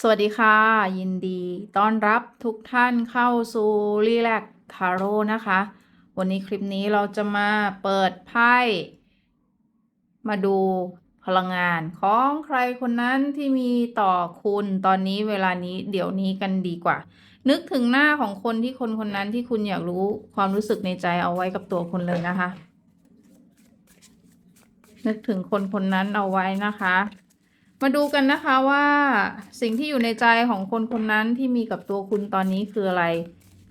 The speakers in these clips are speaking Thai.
สวัสดีค่ะ ยินดีต้อนรับทุกท่านเข้าสู่รีแลกทาโร่นะคะ วันนี้คลิปนี้เราจะมาเปิดไพ่มาดูพลังงานของใครคนนั้นที่มีต่อคุณตอนนี้เวลานี้เดี๋ยวนี้กันดีกว่า นึกถึงหน้าของคนที่คนคนนั้นที่คุณอยากรู้ความรู้สึกในใจเอาไว้กับตัวคุณเลยนะคะ นึกถึงคนคนนั้นเอาไว้นะคะ มาดูกันนะคะว่าสิ่งที่อยู่ในใจของคนคนนั้นที่มีกับตัวคุณตอนนี้คืออะไร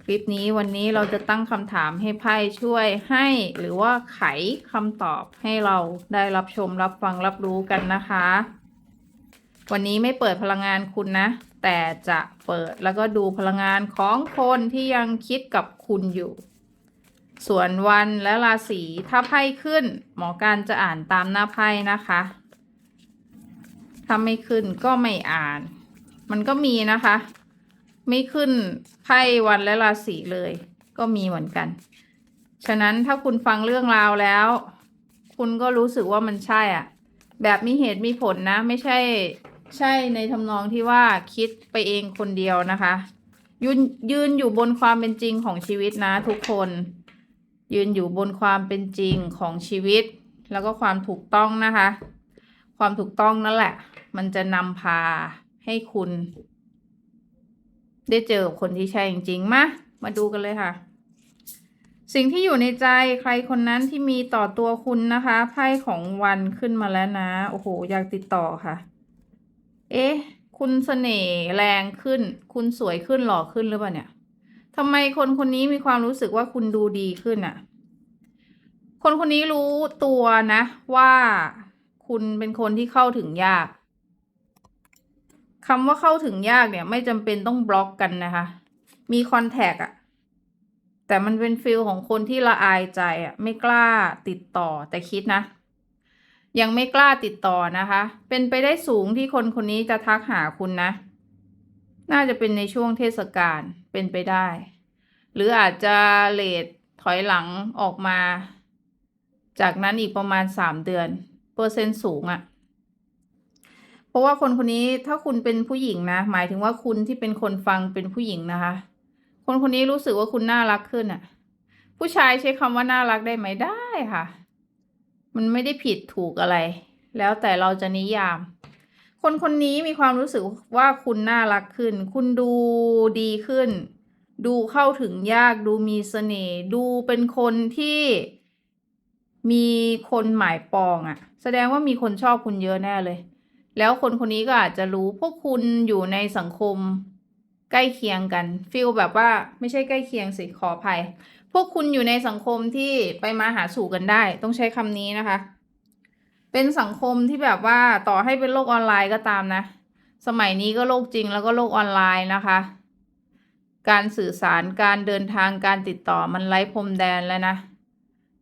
คลิปนี้วันนี้เราจะตั้งคำถามให้ไพ่ช่วยให้ หรือว่าไขคำตอบให้เราได้รับชมรับฟังรับรู้กันนะคะ วันนี้ไม่เปิดพลังงานคุณนะ แต่จะเปิดแล้วก็ดูพลังงานของคนที่ยังคิดกับคุณอยู่ ส่วนวันและราศีถ้าไพ่ขึ้น หมอการจะอ่านตามหน้าไพ่นะคะ ถ้าไม่ขึ้นก็ไม่อ่าน มันก็มีนะคะ ไม่ขึ้นไพ่วันและราศีเลย ก็มีเหมือนกัน ฉะนั้นถ้าคุณฟังเรื่องราวแล้ว คุณก็รู้สึกว่ามันใช่อะ แบบมีเหตุมีผลนะ ไม่ใช่ใช่ในทำนองที่ว่าคิดไปเองคนเดียวนะคะ ยืนยืนอยู่บนความเป็นจริงของชีวิตนะทุกคน ยืนอยู่บนความเป็นจริงของชีวิต แล้วก็ความถูกต้องนะคะ ความถูกต้องนั่นแหละ มันจะนำพาให้คุณ ได้เจอคนที่ใช่จริงๆมามาดูกันเลยค่ะ สิ่งที่อยู่ในใจใครคนนั้นที่มีต่อตัวคุณนะคะไพ่ของวันขึ้นมาแล้วนะ โอ้โห อยากติดต่อค่ะ เอ๊ะ คุณเสน่ห์แรงขึ้น คุณสวยขึ้นหล่อขึ้นหรือเปล่าเนี่ยทำไมคนคนนี้มีความรู้สึกว่าคุณดูดีขึ้นอะคนคนนี้รู้ตัวนะว่าคุณเป็นคนที่เข้าถึงยาก คำว่าเข้าถึงยากเนี่ย ไม่จำเป็นต้องบล็อกกันนะคะ มีคอนแทคอะแต่มันเป็นฟิลของคนที่ละอายใจอะไม่กล้าติดต่อแต่คิดนะ ยังไม่กล้าติดต่อนะคะ เป็นไปได้สูงที่คนคนนี้จะทักหาคุณนะ น่าจะเป็นในช่วงเทศกาลเป็นไปได้ หรืออาจจะเลทถอยหลังออกมา จากนั้นอีกประมาณสามเดือน เปอร์เซ็นต์สูงอะ เพราะว่าคนคนนี้ถ้าคุณเป็นผู้หญิงนะ หมายถึงว่าคุณที่เป็นคนฟังเป็นผู้หญิงนะคะ คนคนนี้รู้สึกว่าคุณน่ารักขึ้นอะผู้ชายใช้คำว่าน่ารักได้ไหมได้ค่ะ มันไม่ได้ผิดถูกอะไร แล้วแต่เราจะนิยาม คนคนนี้มีความรู้สึกว่าคุณน่ารักขึ้น คุณดูดีขึ้น ดูเข้าถึงยาก ดูมีเสน่ห์ดูเป็นคนที่มีคนหมายปองอะแสดงว่ามีคนชอบคุณเยอะแน่เลย แล้วคนคนนี้ก็อาจจะรู้พวกคุณอยู่ในสังคมใกล้เคียงกันฟิลแบบว่าไม่ใช่ใกล้เคียงสิขออภัย พวกคุณอยู่ในสังคมที่ไปมาหาสู่กันได้ ต้องใช้คำนี้นะคะ เป็นสังคมที่แบบว่าต่อให้เป็นโลกออนไลน์ก็ตามนะ สมัยนี้ก็โลกจริงแล้วก็โลกออนไลน์นะคะ การสื่อสารการเดินทางการติดต่อมันไร้พรมแดนแล้วนะ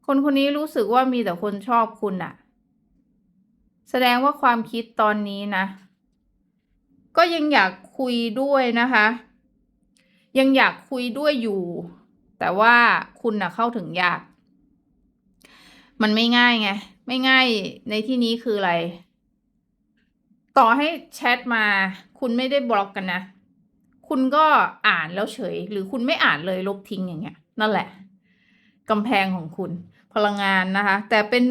คนคนนี้รู้สึกว่ามีแต่คนชอบคุณอะ แสดงว่าความคิดตอนนี้นะ ก็ยังอยากคุยด้วยนะคะ ยังอยากคุยด้วยอยู่ แต่ว่าคุณนะเข้าถึงยาก มันไม่ง่ายไง ไม่ง่ายในที่นี้คืออะไร ต่อให้แชทมา คุณไม่ได้บล็อกกันนะ คุณก็อ่านแล้วเฉย หรือคุณไม่อ่านเลยลบทิ้งอย่างเงี้ย นั่นแหละกำแพงของคุณพลังงานนะคะ แต่เป็น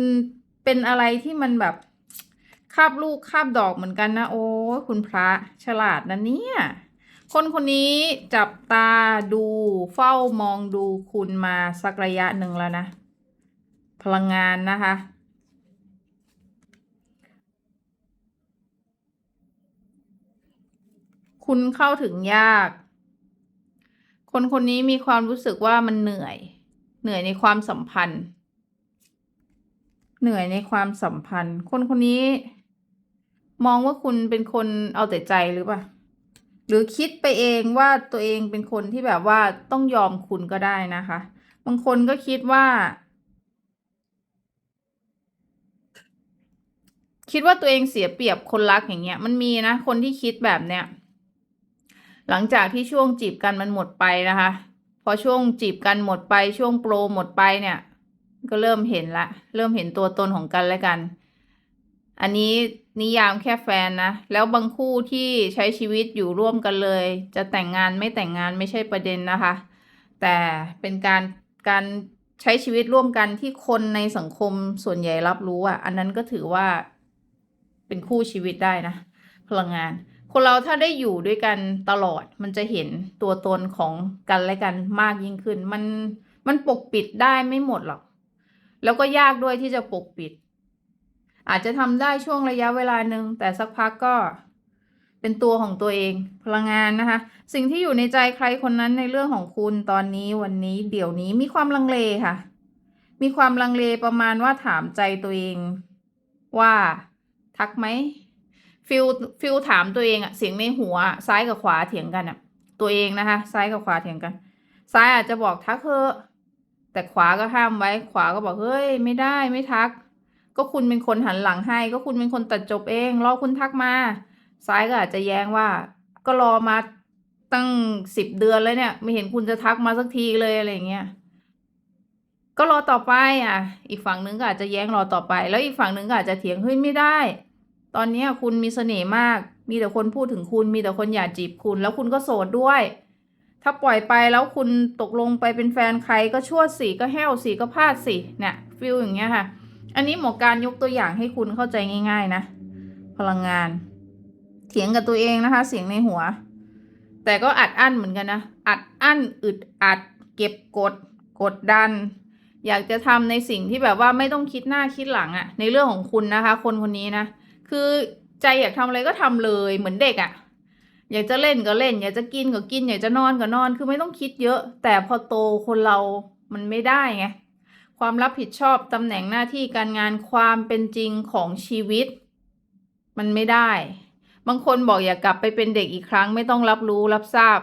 เป็นอะไรที่มันแบบ คาบลูกคาบดอกเหมือนกันนะ โอ้คุณพระฉลาดนะเนี่ย คนคนนี้จับตาดูเฝ้ามองดูคุณมาสักระยะหนึ่งแล้วนะ พลังงานนะคะ คุณเข้าถึงยาก คนคนนี้มีความรู้สึกว่ามันเหนื่อย เหนื่อยในความสัมพันธ์ เหนื่อยในความสัมพันธ์ คนคนนี้ มองว่าคุณเป็นคนเอาแต่ใจหรือเปล่า หรือคิดไปเองว่าตัวเองเป็นคนที่แบบว่าต้องยอมคุณก็ได้นะคะ บางคนก็คิดว่า คิดว่าตัวเองเสียเปรียบคนรักอย่างเงี้ย มันมีนะ คนที่คิดแบบเนี้ย หลังจากที่ช่วงจีบกันมันหมดไปนะคะ พอช่วงจีบกันหมดไปช่วงโปรหมดไปเนี่ย ก็เริ่มเห็นละ เริ่มเห็นตัวตนของกันและกัน อันนี้นิยามแค่แฟนนะ แล้วบางคู่ที่ใช้ชีวิตอยู่ร่วมกันเลย จะแต่งงานไม่แต่งงานไม่ใช่ประเด็นนะคะ แต่เป็นการการใช้ชีวิตร่วมกันที่คนในสังคมส่วนใหญ่รับรู้อะ อันนั้นก็ถือว่าเป็นคู่ชีวิตได้นะ พลังงาน คนเราถ้าได้อยู่ด้วยกันตลอดมันจะเห็นตัวตนของกันและกันมากยิ่งขึ้น มันมันปกปิดได้ไม่หมดหรอก แล้วก็ยากด้วยที่จะปกปิด อาจจะทำได้ช่วงระยะเวลาหนึ่งแต่สักพักก็เป็นตัวของตัวเอง พลังงานนะคะ สิ่งที่อยู่ในใจใครคนนั้นในเรื่องของคุณตอนนี้วันนี้เดี๋ยวนี้มีความลังเลค่ะ มีความลังเลประมาณว่าถามใจตัวเอง ว่าทักไหมฟิลฟิลถามตัวเองอะเสียงในหัวซ้ายกับขวาเถียงกันอะตัวเองนะคะ ซ้ายกับขวาเถียงกัน ซ้ายอาจจะบอกทักเถอะแต่ขวาก็ห้ามไว้ ขวาก็บอกเฮ้ยไม่ได้ไม่ทัก ก็คุณเป็นคนหันหลังให้ ก็คุณเป็นคนตัดจบเอง รอคุณทักมาซ้ายก็อาจจะแย้งว่า ก็รอมาตั้งสิบเดือนแล้วเนี่ย ไม่เห็นคุณจะทักมาสักทีเลยอะไรอย่างเงี้ยก็รอต่อไปอะ อีกฝั่งนึงก็อาจจะแย้งรอต่อไป แล้วอีกฝั่งนึงก็อาจจะเถียงเฮ้ยไม่ได้ ตอนนี้คุณมีเสน่ห์มาก มีแต่คนพูดถึงคุณ มีแต่คนอยากจีบคุณ แล้วคุณก็โสดด้วย ถ้าปล่อยไปแล้วคุณตกลงไปเป็นแฟนใครก็ชั่วสิก็แห้วสิก็พลาดสิเนี่ยฟิลอย่างเงี้ยค่ะ อันนี้หมอการยกตัวอย่างให้คุณเข้าใจง่าย ๆ นะ พลังงาน เถียงกับตัวเองนะคะ เสียงในหัว แต่ก็อัดอั้นเหมือนกันนะ อัดอั้นอึดอัด เก็บกด กดดัน อยากจะทำในสิ่งที่แบบว่าไม่ต้องคิดหน้าคิดหลังอะในเรื่องของคุณนะคะ คนคนนี้นะ คือใจอยากทำอะไรก็ทำเลยเหมือนเด็กอะอยากจะเล่นก็เล่น อยากจะกินก็กิน อยากจะนอนก็นอน คือไม่ต้องคิดเยอะ แต่พอโตคนเรามันไม่ได้ไง ความรับผิดชอบตำแหน่งหน้าที่การงานความเป็นจริงของชีวิต มันไม่ได้ บางคนบอกอย่ากลับไปเป็นเด็กอีกครั้ง ไม่ต้องรับรู้รับทราบ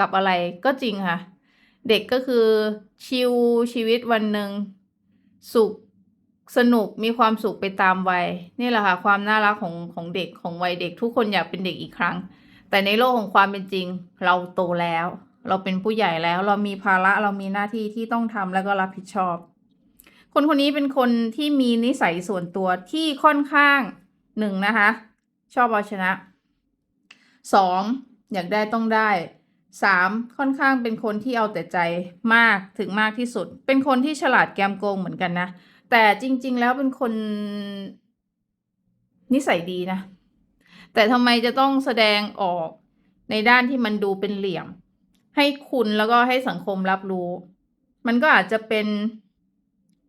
กับอะไรก็จริงค่ะ เด็กก็คือชิวชีวิตวันหนึ่งสุขสนุกมีความสุขไปตามวัยนี่แหละค่ะความน่ารักของของเด็กของวัยเด็กทุกคนอยากเป็นเด็กอีกครั้ง แต่ในโลกของความเป็นจริง เราโตแล้ว เราเป็นผู้ใหญ่แล้ว เรามีภาระเรามีหน้าที่ที่ต้องทำแล้วก็รับผิดชอบ คนคนนี้เป็นคนที่มีนิสัยส่วนตัวที่ค่อนข้างหนึ่งนะคะ ชอบเอาชนะสองอยากได้ต้องได้สามค่อนข้างเป็นคนที่เอาแต่ใจมากถึงมากที่สุด เป็นคนที่ฉลาดแกมโกงเหมือนกันนะ แต่จริง ๆ แล้วเป็นคนนิสัยดีนะ แต่ทำไมจะต้องแสดงออกในด้านที่มันดูเป็นเหลี่ยม ให้คุณแล้วก็ให้สังคมรับรู้ มันก็อาจจะเป็น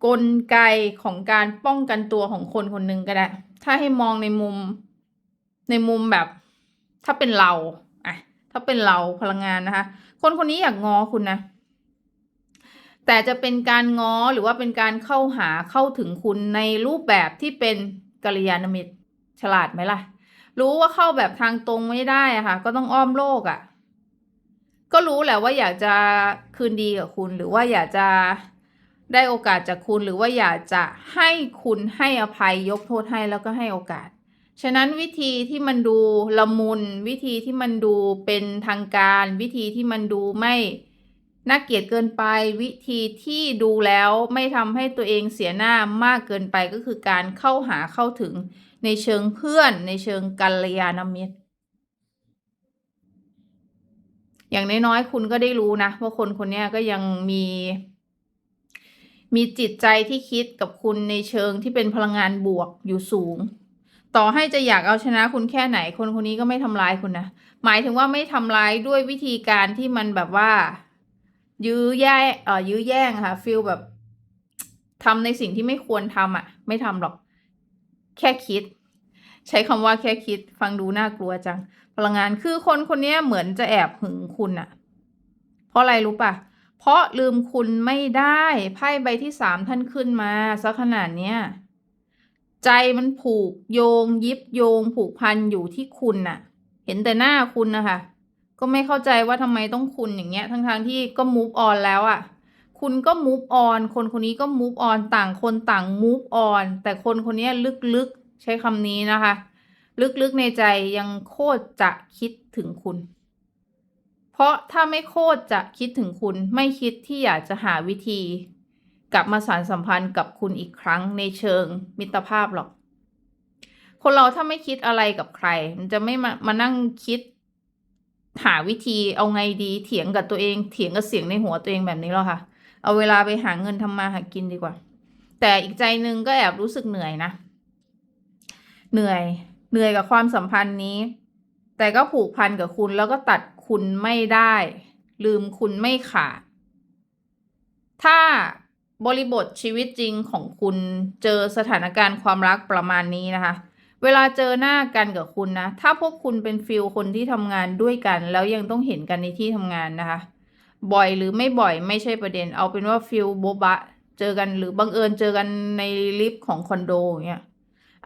กลไกของการป้องกันตัวของคนคนหนึ่งก็ได้ ถ้าให้มองในมุมในมุมแบบ ถ้าเป็นเราอะถ้าเป็นเราพลังงานนะคะ คนคนนี้อยากง้อคุณนะ แต่จะเป็นการง้อหรือว่าเป็นการเข้าหาเข้าถึงคุณในรูปแบบที่เป็นกัลยาณมิตรฉลาดไหมล่ะ รู้ว่าเข้าแบบทางตรงไม่ได้อะค่ะ ก็ต้องอ้อมโลกอะก็รู้แหละว่าอยากจะคืนดีกับคุณหรือว่าอยากจะ ได้โอกาสจากคุณหรือว่าอยากจะให้คุณให้อภัยยกโทษให้แล้วก็ให้โอกาส ฉะนั้นวิธีที่มันดูละมุน วิธีที่มันดูเป็นทางการ วิธีที่มันดูไม่น่าเกลียดเกินไปวิธีที่ดูแล้วไม่ทำให้ตัวเองเสียหน้ามากเกินไปก็คือการเข้าหาเข้าถึงในเชิงเพื่อน ในเชิงกัลยาณมิตร อย่างน้อยๆคุณก็ได้รู้นะว่าคนคนนี้ก็ยังมี มีจิตใจที่คิดกับคุณในเชิงที่เป็นพลังงานบวกอยู่สูง ต่อให้จะอยากเอาชนะคุณแค่ไหน คนคนนี้ก็ไม่ทำร้ายคุณนะ หมายถึงว่าไม่ทำร้ายด้วยวิธีการที่มันแบบว่า ยื้อแย่เอ่อยื้อแย่งค่ะฟิลแบบทำในสิ่งที่ไม่ควรทำอะ ไม่ทำหรอก แค่คิด ใช้คำว่าแค่คิด ฟังดูน่ากลัวจัง พลังงานคือคนคนนี้เหมือนจะแอบหึงคุณอะเพราะอะไรรู้ปะเเพราะลืมคุณไม่ได้ไพ่ใบที่สามท่านขึ้นมาซะขนาดเนี้ยใจมันผูกโยงยิบโยงผูกพันอยู่ที่คุณน่ะ เห็นแต่หน้าคุณนะคะก็ไม่เข้าใจว่าทำไมต้องคุณอย่างเงี้ย ทั้งๆทที่ก็มูฟออนแล้วอะ่ะ คุณก็มูฟออนคนคนนี้ก็มูฟออนต่างคนต่างมูฟออนแต่คนคนนี้ลึกๆใช้คำนี้นะคะ ลึกๆในใจยังโคตรจะคิดถึงคุณ เพราะถ้าไม่โคตรจะคิดถึงคุณไม่คิดที่อยากจะหาวิธี กลับมาสานสัมพันธ์กับคุณอีกครั้งในเชิงมิตรภาพหรอก คนเราถ้าไม่คิดอะไรกับใคร มันจะไม่มามานั่งคิด หาวิธีเอาไงดีเถียงกับตัวเองเถียงกับเสียงในหัวตัวเองแบบนี้หรอกค่ะ เอาเวลาไปหาเงินทำมาหากินดีกว่า แต่อีกใจนึงก็แอบรู้สึกเหนื่อยนะ เหนื่อย เหนื่อยกับความสัมพันธ์นี้ แต่ก็ผูกพันกับคุณแล้วก็ตัด คุณไม่ได้ ลืมคุณไม่ขาด ถ้าบริบทชีวิตจริงของคุณเจอสถานการณ์ความรักประมาณนี้นะคะ เวลาเจอหน้ากันกับคุณนะ ถ้าพวกคุณเป็นฟิลคนที่ทำงานด้วยกัน แล้วยังต้องเห็นกันในที่ทำงานนะคะ บ่อยหรือไม่บ่อยไม่ใช่ประเด็น เอาเป็นว่าฟิลโบบะ เจอกันหรือบังเอิญเจอกันในลิฟต์ของคอนโดอย่างเงี้ย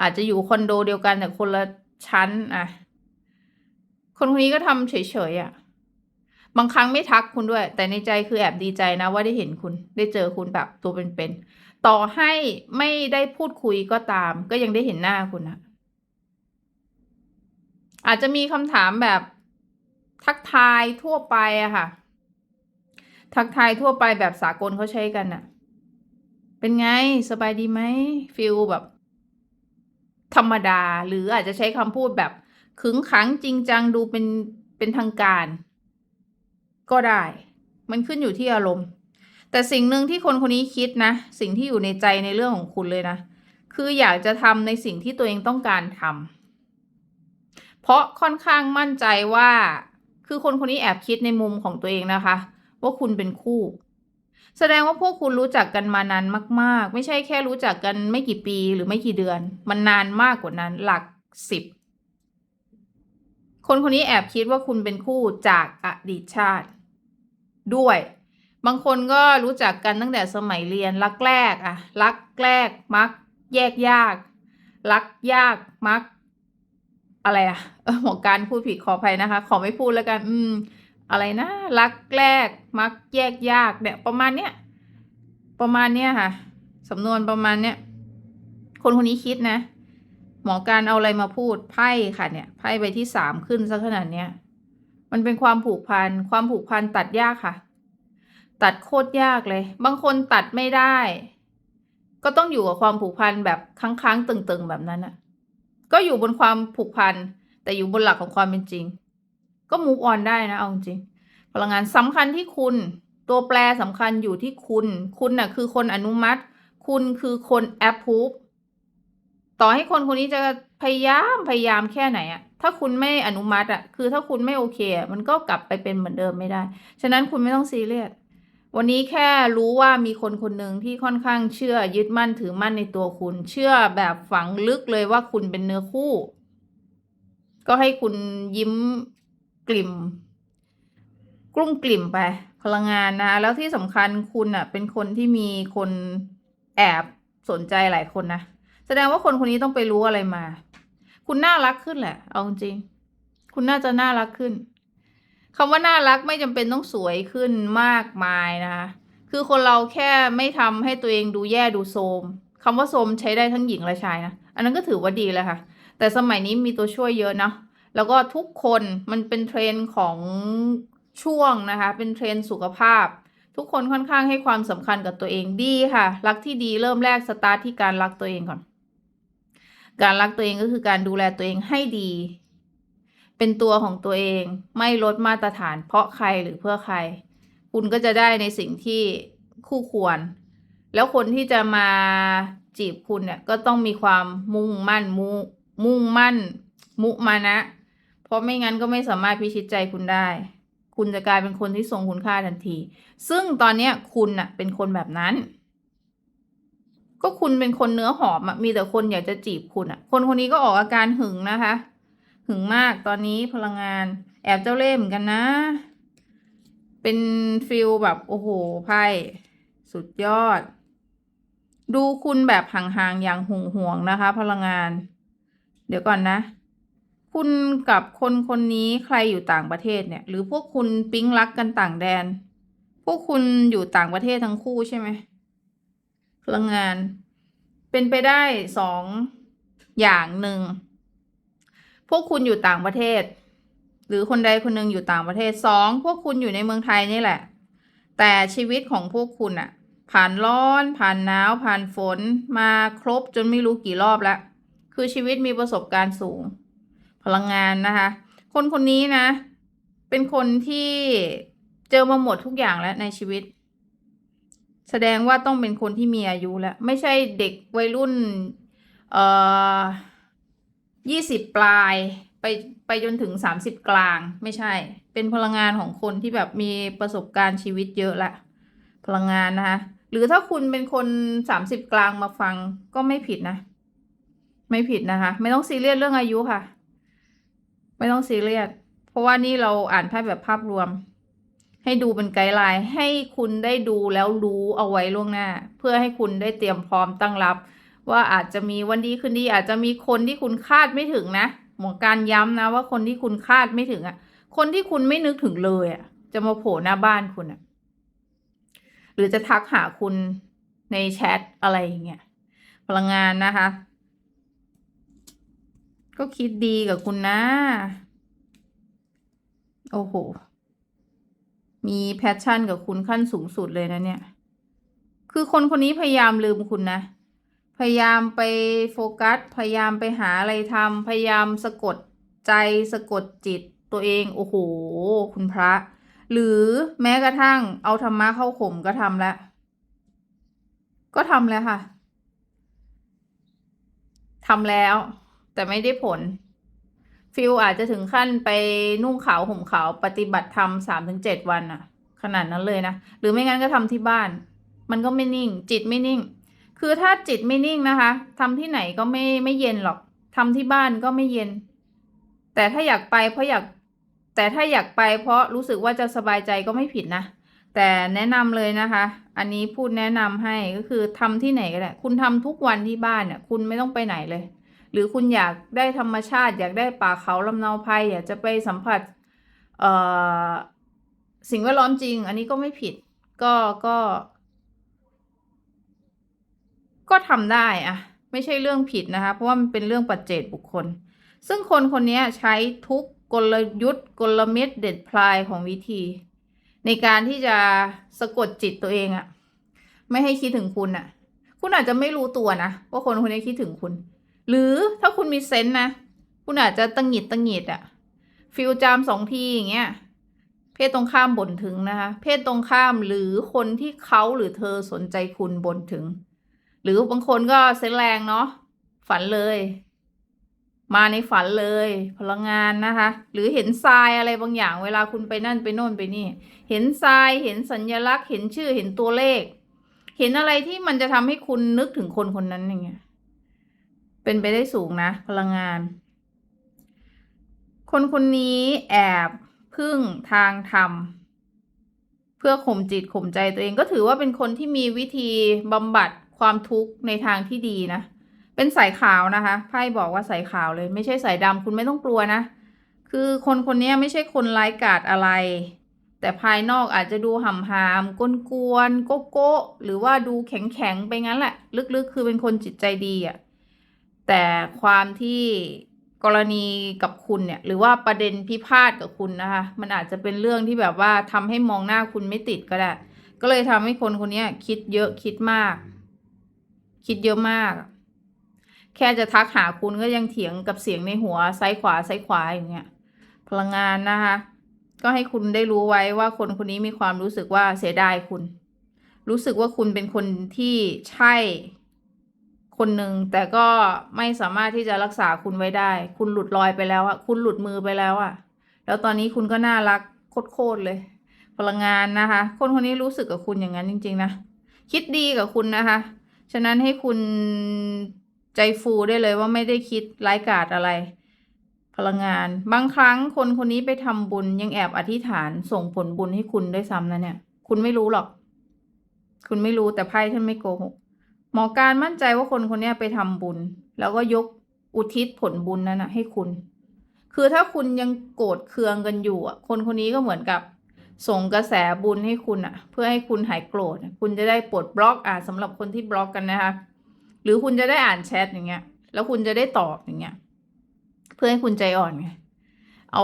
อาจจะอยู่คอนโดเดียวกันแต่คนละชั้นอะ คนคนนี้ก็ทำเฉยๆอะบางครั้งไม่ทักคุณด้วย แต่ในใจคือแอบดีใจนะว่าได้เห็นคุณ ได้เจอคุณแบบตัวเป็นๆ ต่อให้ไม่ได้พูดคุยก็ตาม ก็ยังได้เห็นหน้าคุณนะอาจจะมีคำถามแบบทักทายทั่วไปอะค่ะ ทักทายทั่วไปแบบสากลเขาใช้กันอะเป็นไงสบายดีไหมฟิลแบบ ธรรมดา หรืออาจจะใช้คำพูดแบบ ขึงขังจริงจังดูเป็นเป็นทางการ ก็ได้ มันขึ้นอยู่ที่อารมณ์ แต่สิ่งหนึ่งที่คนคนนี้คิดนะ สิ่งที่อยู่ในใจในเรื่องของคุณเลยนะ คืออยากจะทำในสิ่งที่ตัวเองต้องการทำเพราะค่อนข้างมั่นใจว่า คือคนคนนี้แอบคิดในมุมของตัวเองนะคะ ว่าคุณเป็นคู่แสดงว่าพวกคุณรู้จักกันมานานมาก ๆ ไม่ใช่แค่รู้จักกันไม่กี่ปีหรือไม่กี่เดือน มันนานมากกว่านั้นหลักสิบ คนคนนี้แอบคิดว่าคุณเป็นคู่จากอดีตชาติ ด้วย บางคนก็รู้จักกันตั้งแต่สมัยเรียนรักแรกอะรักแรกมัก แยกยาก รักยากมัก อะไรอะเออหมอการพูดผิดขออภัยนะคะ ขอไม่พูดแล้วกัน อืม อะไรนะรักแรกมัก แยกยากเนี่ยประมาณเนี้ยประมาณเนี้ยค่ะสำนวนประมาณเนี้ยคนคนนี้คิดนะ มอการเอาอะไรมาพูดไพ่ค่ะเนี่ยไพ่ใบที่สามขึ้นซะขนาดเนี้ยมันเป็นความผูกพันความผูกพันตัดยากค่ะ ตัดโคตรยากเลย บางคนตัดไม่ได้ ก็ต้องอยู่กับความผูกพันแบบค้างๆตึงๆแบบนั้นอะก็อยู่บนความผูกพันแต่อยู่บนหลักของความเป็นจริง ก็มูฟออนได้นะเอาจริงพลังงานสำคัญที่คุณ ตัวแปรสำคัญอยู่ที่คุณ คุณน่ะคือคนอนุมัติ คุณคือคนแอปพูฟ ต่อให้คนคนนี้จะพยายามพยายามแค่ไหนอะถ้าคุณไม่อนุมัติอะคือถ้าคุณไม่โอเคมันก็กลับไปเป็นเหมือนเดิมไม่ได้ ฉะนั้นคุณไม่ต้องซีเรียสวันนี้แค่รู้ว่ามีคนคนหนึ่งที่ค่อนข้างเชื่อยึดมั่นถือมั่นในตัวคุณ เชื่อแบบฝังลึกเลยว่าคุณเป็นเนื้อคู่ ก็ให้คุณยิ้มกลิ่ม กลุ้มกลิ่มไป พลังงานนะแล้วที่สำคัญคุณอะ เป็นคนที่มีคนแอบสนใจหลายคนนะ แสดงว่าคนคนนี้ต้องไปรู้อะไรมา คุณน่ารักขึ้นแหละ เอาจริง คุณน่าจะน่ารักขึ้นคำว่าน่ารักไม่จำเป็นต้องสวยขึ้นมากมายนะคะ คือคนเราแค่ไม่ทำให้ตัวเองดูแย่ดูโทรมคำว่าโทรมใช้ได้ทั้งหญิงและชายนะ อันนั้นก็ถือว่าดีแล้วค่ะ แต่สมัยนี้มีตัวช่วยเยอะเนาะ แล้วก็ทุกคนมันเป็นเทรนด์ของช่วงนะคะ เป็นเทรนด์สุขภาพ ทุกคนค่อนข้างให้ความสำคัญกับตัวเองดีค่ะ รักที่ดีเริ่มแรกสตาร์ทที่การรักตัวเองก่อน การรักตัวเองก็คือการดูแลตัวเองให้ดี เป็นตัวของตัวเองไม่ลดมาตรฐานเพราะใครหรือเพื่อใคร คุณก็จะได้ในสิ่งที่คู่ควร แล้วคนที่จะมาจีบคุณเนี่ยก็ต้องมีความมุ่งมั่นมุมุ่งมั่น มุมานะ เพราะไม่งั้นก็ไม่สามารถพิชิตใจคุณได้ คุณจะกลายเป็นคนที่ทรงคุณค่าทันที ซึ่งตอนนี้คุณน่ะเป็นคนแบบนั้น ก็คุณเป็นคนเนื้อหอมอะมีแต่คนอยากจะจีบคุณอะคนคนนี้ก็ออกอาการหึงนะคะ หึงมากตอนนี้พลังงาน แอบเจ้าเล่ห์เหมือนกันนะ เป็นฟิลแบบโอ้โหไพ่สุดยอด ดูคุณแบบห่างๆอย่างห่วงๆนะคะ พลังงาน เดี๋ยวก่อนนะ คุณกับคนคนนี้ใครอยู่ต่างประเทศเนี่ย หรือพวกคุณปิ๊งรักกันต่างแดน พวกคุณอยู่ต่างประเทศทั้งคู่ใช่ไหม พลังงาน เป็นไปได้สองอย่างหนึ่ง พวกคุณอยู่ต่างประเทศ หรือคนใดคนหนึ่งอยู่ต่างประเทศสองพวกคุณอยู่ในเมืองไทยนี่แหละ แต่ชีวิตของพวกคุณอะผ่านร้อน ผ่านหนาว ผ่านฝนมาครบจนไม่รู้กี่รอบแล้ว คือชีวิตมีประสบการณ์สูง พลังงานนะคะ คนคนนี้นะ เป็นคนที่เจอมาหมดทุกอย่างแล้วในชีวิต แสดงว่าต้องเป็นคนที่มีอายุแล้ว ไม่ใช่เด็กวัยรุ่น เอ่อยี่สิบปลายไปไปจนถึงสามสิบกลาง ไม่ใช่ เป็นพลังงานของคนที่แบบมีประสบการณ์ชีวิตเยอะละ พลังงานนะคะ หรือถ้าคุณเป็นคนสามสิบกลางมาฟังก็ไม่ผิดนะ ไม่ผิดนะคะ ไม่ต้องซีเรียสเรื่องอายุค่ะ ไม่ต้องซีเรียส เพราะว่านี่เราอ่านไพ่แบบภาพรวม ให้ดูเป็นไกด์ไลน์ให้คุณได้ดูแล้วรู้เอาไว้ล่วงหน้า เพื่อให้คุณได้เตรียมพร้อมตั้งรับ ว่าอาจจะมีวันดีคืนดี อาจจะมีคนที่คุณคาดไม่ถึงนะหมอการย้ำนะว่าคนที่คุณคาดไม่ถึงอะ่ะ คนที่คุณไม่นึกถึงเลยอะ่ะ จะมาโผล่หน้าบ้านคุณอะ่ะ หรือจะทักหาคุณในแชทอะไรอย่างเงี้ยพลังงานนะคะ ก็คิดดีกับคุณนะ โอ้โห มีแพชชั่นกับคุณขั้นสูงสุดเลยนะเนี่ย คือคนคนนี้พยายามลืมคุณนะ พยายามไปโฟกัส พยายามไปหาอะไรทำพยายามสะกดใจสะกดจิตตัวเอง โอ้โห คุณพระ หรือแม้กระทั่งเอาธรรมะเข้าข่มก็ทำแล้ว ก็ทำแล้วค่ะทำแล้ว แต่ไม่ได้ผล ฟิลอาจจะถึงขั้นไปนุ่งขาวห่มขาวปฏิบัติธรรมสามถึงเจ็ดวันอะขนาดนั้นเลยนะ หรือไม่งั้นก็ทำที่บ้าน มันก็ไม่นิ่ง จิตไม่นิ่ง คือถ้าจิตไม่นิ่งนะคะทำที่ไหนก็ไม่ไม่เย็นหรอกทำที่บ้านก็ไม่เย็น แต่ถ้าอยากไปเพราะอยาก แต่ถ้าอยากไปเพราะรู้สึกว่าจะสบายใจก็ไม่ผิดนะ แต่แนะนำเลยนะคะ อันนี้พูดแนะนำให้ก็คือทำที่ไหนก็ได้ คุณทำทุกวันที่บ้านเนี่ยคุณไม่ต้องไปไหนเลย หรือคุณอยากได้ธรรมชาติ อยากได้ป่าเขาลำเนาภัยอยากจะไปสัมผัสสิ่งแวดล้อมจริง อันนี้ก็ไม่ผิดก็ก็ ก็ทำได้อะไม่ใช่เรื่องผิดนะคะ เพราะว่ามันเป็นเรื่องปัจเจกบุคคล ซึ่งคนคนนี้ใช้ทุกกลยุทธ์ กลเม็ดเด็ดพลายของวิธี ในการที่จะสะกดจิตตัวเองอะไม่ให้คิดถึงคุณอะคุณอาจจะไม่รู้ตัวนะว่าคนคนนี้คิดถึงคุณ หรือถ้าคุณมีเซนส์นะ คุณอาจจะตังหงิดตังหงิดอะฟิลจามสองทีอย่างเงี้ยเพศตรงข้ามบ่นถึงนะคะ เพศตรงข้ามหรือคนที่เขาหรือเธอสนใจคุณบ่นถึง หรือบางคนก็เซนแรงเนาะฝันเลย มาในฝันเลย พลังงานนะคะ หรือเห็นทรายอะไรบางอย่าง เวลาคุณไปนั่นไปโน่นไปนี่ เห็นทรายเห็นสัญลักษณ์ เห็นชื่อเห็นตัวเลข เห็นอะไรที่มันจะทำให้คุณนึกถึงคนคนนั้นอย่างเงี้ย เป็นไปได้สูงนะ พลังงาน คนคนนี้แอบพึ่งทางธรรมเพื่อข่มจิตข่มใจตัวเองก็ถือว่าเป็นคนที่มีวิธีบำบัดความทุกข์ในทางที่ดีนะ เป็นสายขาวนะคะไพ่บอกว่าสายขาวเลย ไม่ใช่สายดำคุณไม่ต้องกลัวนะ คือคนคนนี้ไม่ใช่คนร้ายกาจอะไร แต่ภายนอกอาจจะดูหำหามกวนกวนๆโกโก้หรือว่าดูแข็งแข็งๆไปงั้นแหละ ลึกๆ คือเป็นคนจิตใจดีอะ่ะ แต่ความที่กรณีกับคุณเนี่ย หรือว่าประเด็นพิพาทกับคุณนะคะ มันอาจจะเป็นเรื่องที่แบบว่าทำให้มองหน้าคุณไม่ติดก็ได้ก็เลยทำให้คนคนนี้คิดเยอะคิดมาก คิดเยอะมาก แค่จะทักหาคุณก็ยังเถียงกับเสียงในหัวซ้ายขวาซ้ายขวาอย่างเงี้ยพลังงานนะคะ ก็ให้คุณได้รู้ไว้ว่าคนคนนี้มีความรู้สึกว่าเสียดายคุณ รู้สึกว่าคุณเป็นคนที่ใช่ คนหนึ่งแต่ก็ไม่สามารถที่จะรักษาคุณไว้ได้ คุณหลุดลอยไปแล้วอะคุณหลุดมือไปแล้วอะแล้วตอนนี้คุณก็น่ารักโคตรเลย พลังงานนะคะ คนคนนี้รู้สึกกับคุณอย่างนั้นจริง ๆ นะ คิดดีกับคุณนะคะ ฉะนั้นให้คุณใจฟูได้เลยว่าไม่ได้คิดร้ายกาจอะไร พลังงาน บางครั้งคนคนนี้ไปทำบุญยังแอบอธิษฐานส่งผลบุญให้คุณด้วยซ้ำนะเนี่ย คุณไม่รู้หรอก คุณไม่รู้แต่ไพ่ท่านไม่โกหก มอการมั่นใจว่าคนคนนี้ไปทำบุญ แล้วก็ยกอุทิศผลบุญนั้นนะให้คุณ คือถ้าคุณยังโกรธเคืองกันอยู่อะ คนคนนี้ก็เหมือนกับ ส่งกระแสบุญให้คุณอะ เพื่อให้คุณหายโกรธคุณจะได้ปลดบล็อกอ่าสำหรับคนที่บล็อกกันนะคะ หรือคุณจะได้อ่านแชทอย่างเงี้ย แล้วคุณจะได้ตอบอย่างเงี้ย เพื่อให้คุณใจอ่อนไงเอา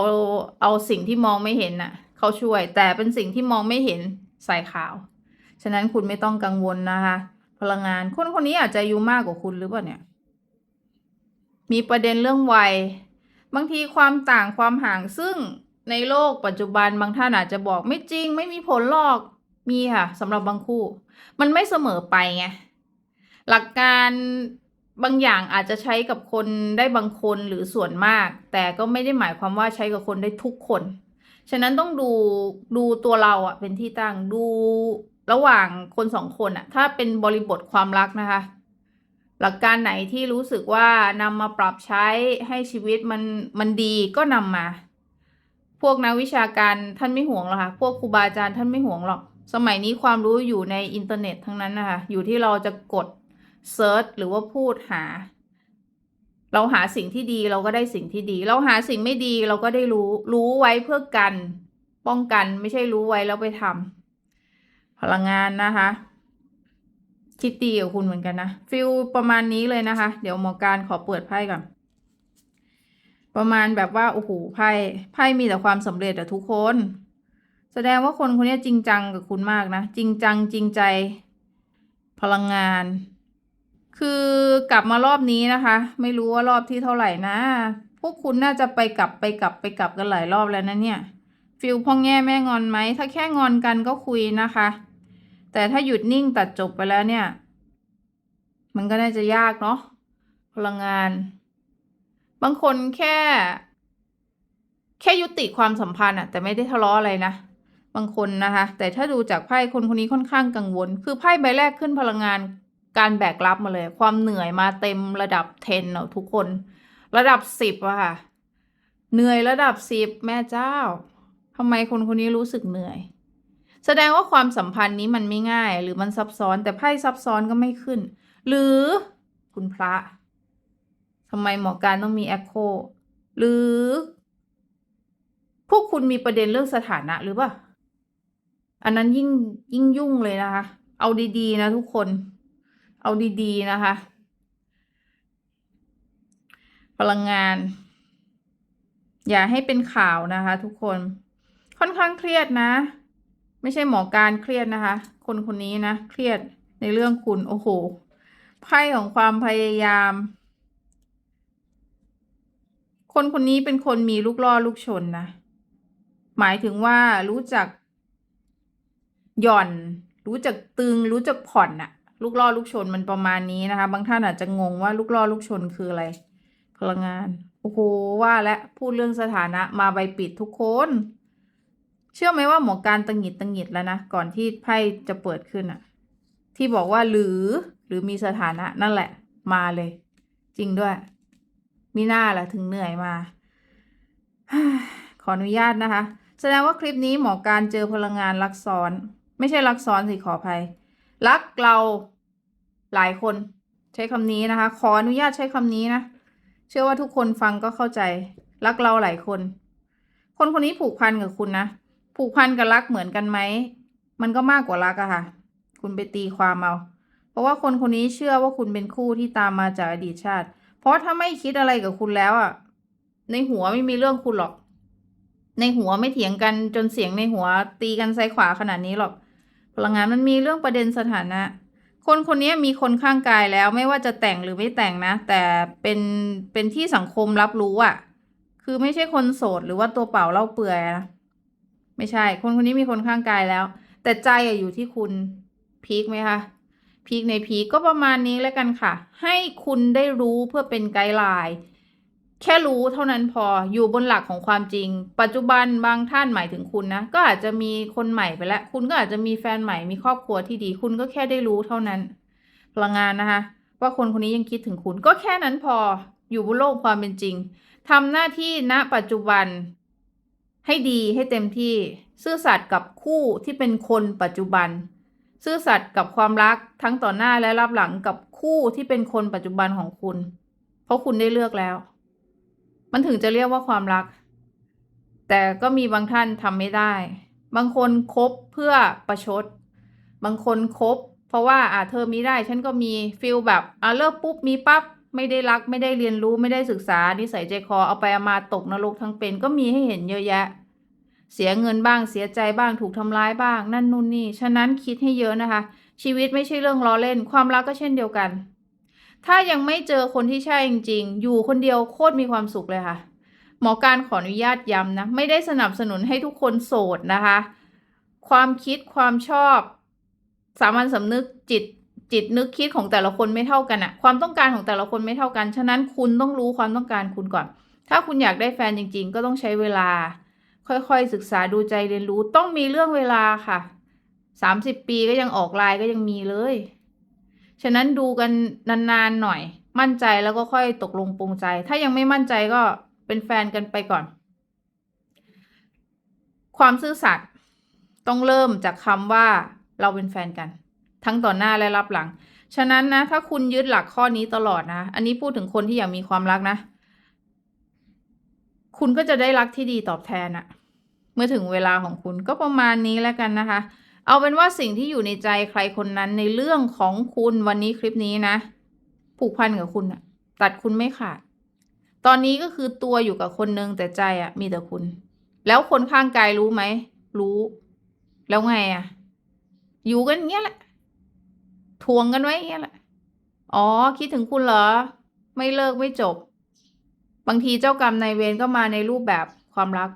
เอาสิ่งที่มองไม่เห็นน่ะ เขาช่วยแต่เป็นสิ่งที่มองไม่เห็นใส่ข่าว ฉะนั้นคุณไม่ต้องกังวลนะคะ พลังงาน คนคนนี้อาจจะอายุมากกว่าคุณหรือเปล่าเนี่ย มีประเด็นเรื่องวัย บางทีความต่างความห่างซึ่งในโลกปัจจุบันบางท่านอาจจะบอกไม่จริง ไม่มีผลหรอกมีค่ะสำหรับบางคู่ มันไม่เสมอไปไงหลักการบางอย่างอาจจะใช้กับคนได้บางคนหรือส่วนมาก แต่ก็ไม่ได้หมายความว่าใช้กับคนได้ทุกคน ฉะนั้นต้องดูดูตัวเราอะเป็นที่ตั้งดู ระหว่างคนสองคนอะถ้าเป็นบริบทความรักนะคะ หลักการไหนที่รู้สึกว่านำมาปรับใช้ให้ชีวิตมันมันดีก็นำมา พวกนักวิชาการท่านไม่ห่วงหรอกค่ะ พวกครูบาอาจารย์ท่านไม่ห่วงหรอก สมัยนี้ความรู้อยู่ในอินเทอร์เน็ตทั้งนั้นนะคะ อยู่ที่เราจะกดเซิร์ชหรือว่าพูดหา เราหาสิ่งที่ดีเราก็ได้สิ่งที่ดี เราหาสิ่งไม่ดีเราก็ได้รู้รู้ไว้เพื่อกัน ป้องกันไม่ใช่รู้ไว้แล้วไปทำ พลังงานนะคะคิดดีกับคุณเหมือนกันนะฟิลประมาณนี้เลยนะคะ เดี๋ยวหมอการขอเปิดไพ่ก่อนประมาณแบบว่าโอ้โหไพ่ไพ่มีแต่ความสำเร็จอะทุกคน แสดงว่าคนคนนี้จริงจังกับคุณมากนะ จริงจังจริงใจ พลังงาน คือกลับมารอบนี้นะคะ ไม่รู้ว่ารอบที่เท่าไหร่นะ พวกคุณน่าจะไปกลับไปกลับไปกลับกันหลายรอบแล้วนะเนี่ย ฟิลพ่อแง่แม่งอนไหม ถ้าแค่งอนกันก็คุยนะคะ แต่ถ้าหยุดนิ่งตัดจบไปแล้วเนี่ย มันก็น่าจะยากเนาะพลังงาน บางคนแค่ แค่ยุติความสัมพันธ์อะแต่ไม่ได้ทะเลาะอะไรนะบางคนนะคะ แต่ถ้าดูจากไพ่คนคนนี้ค่อนข้างกังวล คือไพ่ใบแรกขึ้นพลังงานการแบกรับมาเลย ความเหนื่อยมาเต็มระดับเทนเนาะทุกคน ระดับสิบอะค่ะ เหนื่อยระดับสิบแม่เจ้า ทำไมคนคนนี้รู้สึกเหนื่อย แสดงว่าความสัมพันธ์นี้มันไม่ง่าย หรือมันซับซ้อนแต่ไพ่ซับซ้อนก็ไม่ขึ้น หรือคุณพระทำไมหมอการต้องมีแอคโคหรือ พวกคุณมีประเด็นเรื่องสถานะหรือเปล่าอันนั้นยิ่งยิ่งยุ่งเลยนะคะ เอาดีๆนะทุกคน เอาดีๆนะคะ พลังงาน อย่าให้เป็นข่าวนะคะทุกคน ค่อนข้างเครียดนะ ไม่ใช่หมอการเครียดนะคะ คนคนนี้นะ เครียดในเรื่องคุณโอ้โหไพ่ของความพยายาม คนคนนี้เป็นคนมีลูกล่อลูกชนนะ หมายถึงว่ารู้จัก หย่อน รู้จักตึง รู้จักผ่อนน่ะลูกล่อลูกชนมันประมาณนี้นะคะ บางท่านอาจจะงงว่าลูกล่อลูกชนคืออะไร พลังงาน โอ้โหว่าและพูดเรื่องสถานะมาใบปิดทุกคน เชื่อไหมว่าหมอการตังหงิดตังหงิดแล้วนะ ก่อนที่ไพ่จะเปิดขึ้นอะที่บอกว่าหรือหรือมีสถานะนั่นแหละ มาเลย จริงด้วย มีหน้าแหละถึงเหนื่อยมา ขออนุญาตนะคะ แสดงว่าคลิปนี้หมอการเจอพลังงานลักซ้อน ไม่ใช่ลักซ้อนสิขออภัยรักเราหลายคนใช้คำนี้นะคะ ขออนุญาตใช้คำนี้นะ เชื่อว่าทุกคนฟังก็เข้าใจ รักเราหลายคน คนคนนี้ผูกพันกับคุณนะ ผูกพันกับรักเหมือนกันไหม มันก็มากกว่ารักอะค่ะ คุณไปตีความเอา เพราะว่าคนคนนี้เชื่อว่าคุณเป็นคู่ที่ตามมาจากอดีตชาติ เพราะถ้าไม่คิดอะไรกับคุณแล้วอะในหัวไม่มีเรื่องคุณหรอก ในหัวไม่เถียงกันจนเสียงในหัวตีกันซ้ายขวาขนาดนี้หรอก พลังงานมันมีเรื่องประเด็นสถานะ คนคนนี้มีคนข้างกายแล้วไม่ว่าจะแต่งหรือไม่แต่งนะ แต่เป็นเป็นที่สังคมรับรู้อะคือไม่ใช่คนโสดหรือว่าตัวเปล่าเล่าเปื่อยนะ ไม่ใช่ คนคนนี้มีคนข้างกายแล้ว แต่ใจอะอยู่ที่คุณพีคไหมคะพีคในพีคก็ประมาณนี้แล้วกันค่ะ ให้คุณได้รู้เพื่อเป็นไกด์ไลน์แค่รู้เท่านั้นพออยู่บนหลักของความจริง ปัจจุบันบางท่านหมายถึงคุณนะ ก็อาจจะมีคนใหม่ไปแล้ว คุณก็อาจจะมีแฟนใหม่มีครอบครัวที่ดี คุณก็แค่ได้รู้เท่านั้นพลังงานนะคะ ว่าคนคนนี้ยังคิดถึงคุณ ก็แค่นั้นพออยู่บนโลกความเป็นจริงทำหน้าที่ณปัจจุบัน ให้ดีให้เต็มที่ ซื่อสัตย์กับคู่ที่เป็นคนปัจจุบัน ซื่อสัตย์กับความรักทั้งต่อหน้าและรับหลังกับคู่ที่เป็นคนปัจจุบันของคุณ เพราะคุณได้เลือกแล้ว มันถึงจะเรียกว่าความรัก แต่ก็มีบางท่านทำไม่ได้ บางคนคบเพื่อประชด บางคนคบ เพราะว่าอ่าเธอมีได้ ฉันก็มีฟิลแบบอ่าเลิกปุ๊บมีปั๊บ ไม่ได้รักไม่ได้เรียนรู้ไม่ได้ศึกษานิสัยใจคอเอาไปเอามาตกนรกทั้งเป็นก็มีให้เห็นเยอะแยะ เสียเงินบ้างเสียใจบ้างถูกทำร้ายบ้าง นั่นนู่นนี่ ฉะนั้นคิดให้เยอะนะคะ ชีวิตไม่ใช่เรื่องล้อเล่น ความรักก็เช่นเดียวกัน ถ้ายังไม่เจอคนที่ใช่จริง ๆ อยู่คนเดียวโคตรมีความสุขเลยค่ะ หมอการขออนุญาตย้ำนะไม่ได้สนับสนุนให้ทุกคนโสดนะคะ ความคิดความชอบ สามัญสำนึกจิต จิตนึกคิดของแต่ละคนไม่เท่ากันอะความต้องการของแต่ละคนไม่เท่ากัน ฉะนั้นคุณต้องรู้ความต้องการคุณก่อน ถ้าคุณอยากได้แฟนจริง ๆ ก็ต้องใช้เวลา ค่อยๆศึกษาดูใจเรียนรู้ต้องมีเรื่องเวลาค่ะสามสิบปีก็ยังออกไลน์ก็ยังมีเลย ฉะนั้นดูกันนานๆหน่อย มั่นใจแล้วก็ค่อยตกลงปรงใจ ถ้ายังไม่มั่นใจก็เป็นแฟนกันไปก่อน ความซื่อสัตย์ต้องเริ่มจากคำว่าเราเป็นแฟนกัน ทั้งต่อหน้าและรับหลัง ฉะนั้นนะ ถ้าคุณยึดหลักข้อนี้ตลอดนะ อันนี้พูดถึงคนที่อยากมีความรักนะ คุณก็จะได้รักที่ดีตอบแทนอะเมื่อถึงเวลาของคุณก็ประมาณนี้แล้วกันนะคะ เอาเป็นว่าสิ่งที่อยู่ในใจใครคนนั้นในเรื่องของคุณวันนี้คลิปนี้นะ ผูกพันกับคุณอะตัดคุณไม่ขาด ตอนนี้ก็คือตัวอยู่กับคนนึงแต่ใจอะมีแต่คุณ แล้วคนข้างกายรู้ไหม รู้ แล้วไงอะอยู่กันเงี้ยแหละ ทวงกันไว้เงี้ยแหละ อ๋อ คิดถึงคุณเหรอ ไม่เลิกไม่จบ บางทีเจ้ากรรมนายเวรก็มาในรูปแบบความรัก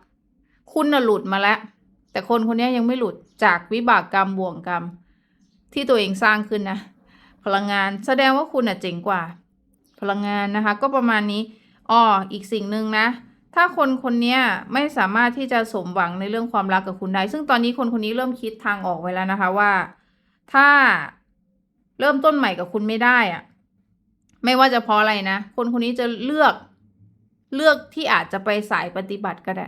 คุณน่ะหลุดมาแล้ว แต่คนคนนี้ยังไม่หลุดจากวิบากกรรมบ่วงกรรม ที่ตัวเองสร้างขึ้นนะ พลังงานแสดงว่าคุณน่ะเจ๋งกว่า พลังงานนะคะ ก็ประมาณนี้อ๋ออีกสิ่งหนึ่งนะ ถ้าคนคนนี้ไม่สามารถที่จะสมหวังในเรื่องความรักกับคุณได้ ซึ่งตอนนี้คนคนนี้เริ่มคิดทางออกไว้แล้วนะคะว่า ถ้า เริ่มต้นใหม่กับคุณไม่ได้อะไม่ว่าจะเพราะอะไรนะ คนคนนี้จะเลือกเลือกที่อาจจะไปสายปฏิบัติก็ได้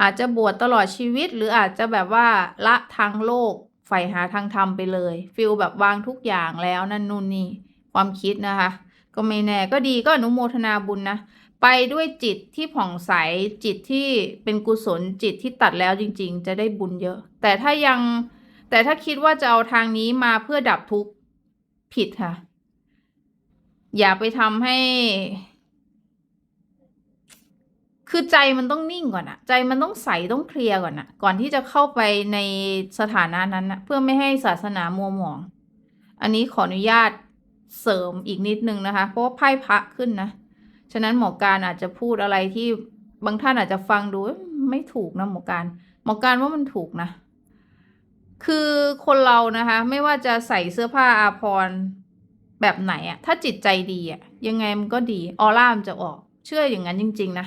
อาจจะบวชตลอดชีวิต หรืออาจจะแบบว่าละทางโลกใฝ่หาทางธรรมไปเลยฟิลแบบวางทุกอย่างแล้วนั่นนู่นนี่ความคิดนะคะ ก็ไม่แน่ก็ดีก็อนุโมทนาบุญนะ ไปด้วยจิตที่ผ่องใสจิตที่เป็นกุศลจิตที่ตัดแล้วจริง ๆ จะได้บุญเยอะ แต่ถ้ายังแต่ถ้าคิดว่าจะเอาทางนี้มาเพื่อดับทุกข์ ผิดค่ะ อย่าไปทำให้ คือใจมันต้องนิ่งก่อนอะใจมันต้องใสต้องเคลียร์ก่อนอะก่อนที่จะเข้าไปในสถานะนั้นนะเพื่อไม่ให้ศาสนามัวหมอง อันนี้ขออนุญาตเสริมอีกนิดนึงนะคะ เพราะว่าไพ่พระขึ้นนะ ฉะนั้นหมอการอาจจะพูดอะไรที่บางท่านอาจจะฟังดูไม่ถูกนะหมอการหมอการว่ามันถูกนะ คือคนเรานะคะ ไม่ว่าจะใส่เสื้อผ้าอาภรณ์แบบไหนอะถ้าจิตใจดีอะยังไงมันก็ดีออร่ามันจะออก เชื่ออย่างนั้นจริง ๆ นะ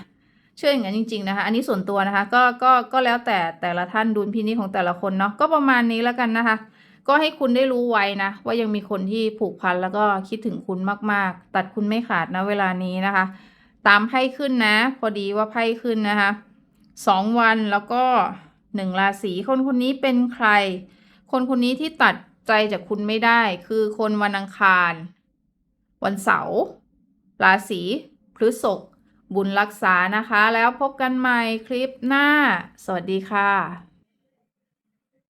เชื่ออย่างนั้นจริง ๆ นะคะ อันนี้ส่วนตัวนะคะ ก็ก็ก็แล้วแต่แต่ละท่านดุลพินิจของแต่ละคนเนาะก็ประมาณนี้แล้วกันนะคะ ก็ให้คุณได้รู้ไว้นะ ว่ายังมีคนที่ผูกพันแล้วก็คิดถึงคุณมาก ๆ ตัดคุณไม่ขาดนะเวลานี้นะคะ ตามไพ่ขึ้นนะ พอดีว่าไพ่ขึ้นนะคะสองวันแล้วก็ หนึ่งราศีคนคนนี้เป็นใคร คนคนนี้ที่ตัดใจจากคุณไม่ได้ คือคนวันอังคาร วันเสาร์ราศีพฤษภบุญรักษานะคะ แล้วพบกันใหม่คลิปหน้า สวัสดีค่ะ